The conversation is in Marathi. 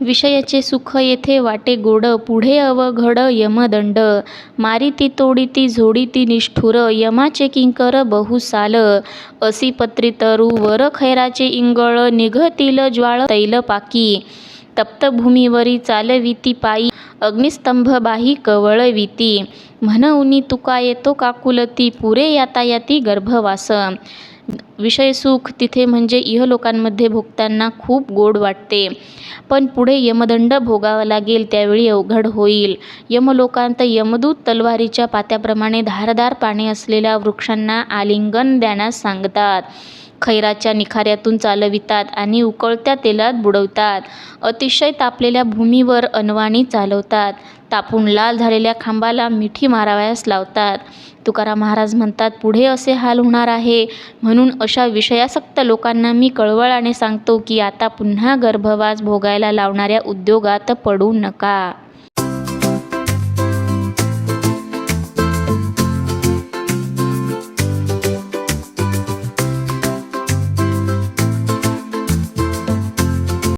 विषयाचे सुख येथे वाटे गोड पुढे अवघड यमदंड मारिती तोडिती झोडिती निष्ठुर यमाचे किंकर बहुसाल असी पत्री तरु वर खैराचे इंगळ निघतील ज्वाळ तैलपाकी पाकी. तप्तभूमीवरी चालविती पायी अग्निस्तंभ बाही कवळविती म्हणउनी तुका येतो काकुलती पुरे यातायाती गर्भवास. विषयसुख तिथे म्हणजे इहलोकांमध्ये भोगताना खूप गोड वाटते. पण पुढे यमदंड भोगावा लागेल त्यावेळी अवघड होईल. यमलोकांत यमदूत तलवारीच्या पात्याप्रमाणे धारदार पाने असलेल्या वृक्षांना आलिंगन देण्यास सांगतात. खैराच्या निखाऱ्यातून चालवितात आणि उकळत्या तेलात बुडवतात. अतिशय तापलेल्या भूमीवर अनवाणी चालवतात. तापून लाल झालेल्या खांबाला मिठी मारावयास लावतात. तुकाराम महाराज म्हणतात पुढे असे हाल होणार आहे. म्हणून अशा विषयासक्त लोकांना मी कळवळाने सांगतो की आता पुन्हा गर्भवास भोगायला लावणाऱ्या उद्योगात पडू नका.